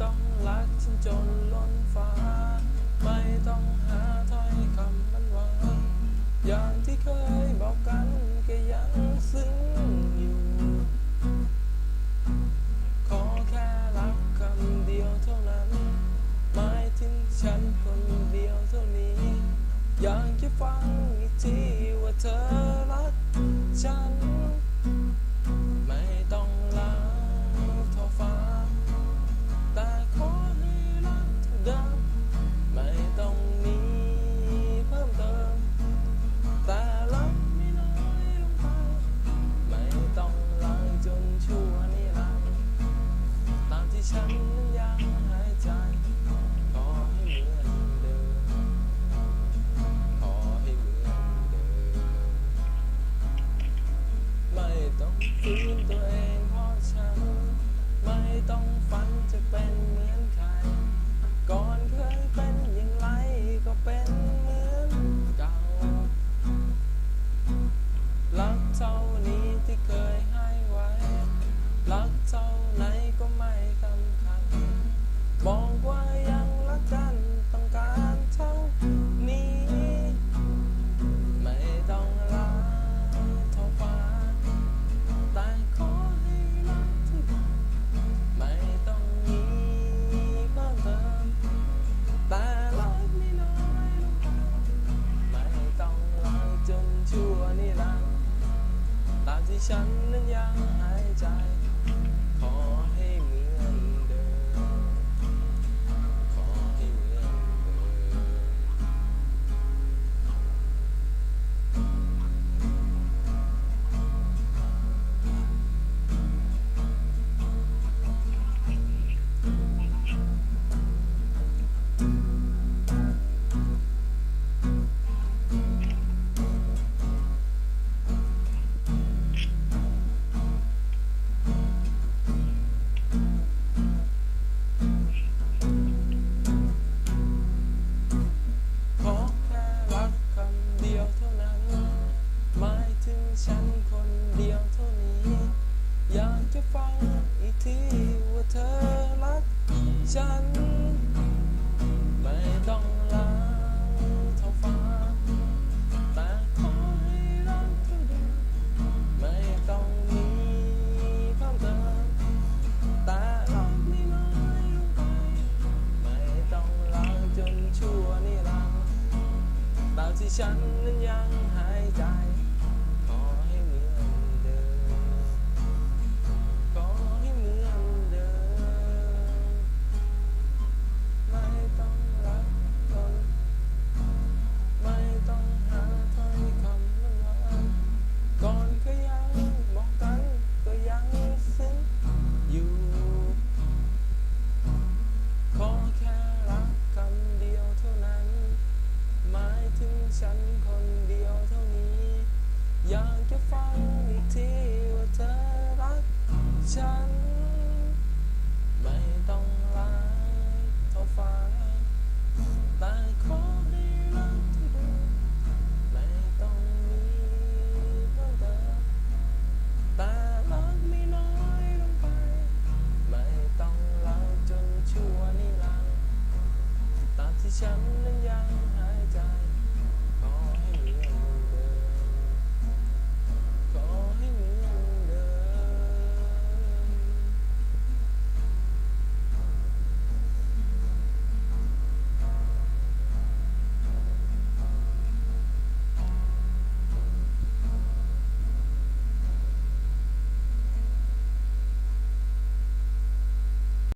ต้องรักฉันจนล้นฟ้า ไม่ต้องหา ที่ฉันนั้นยังหายใจ ฟังทีว่าเธอรักฉัน ไม่ต้องลายเท่าฟ้า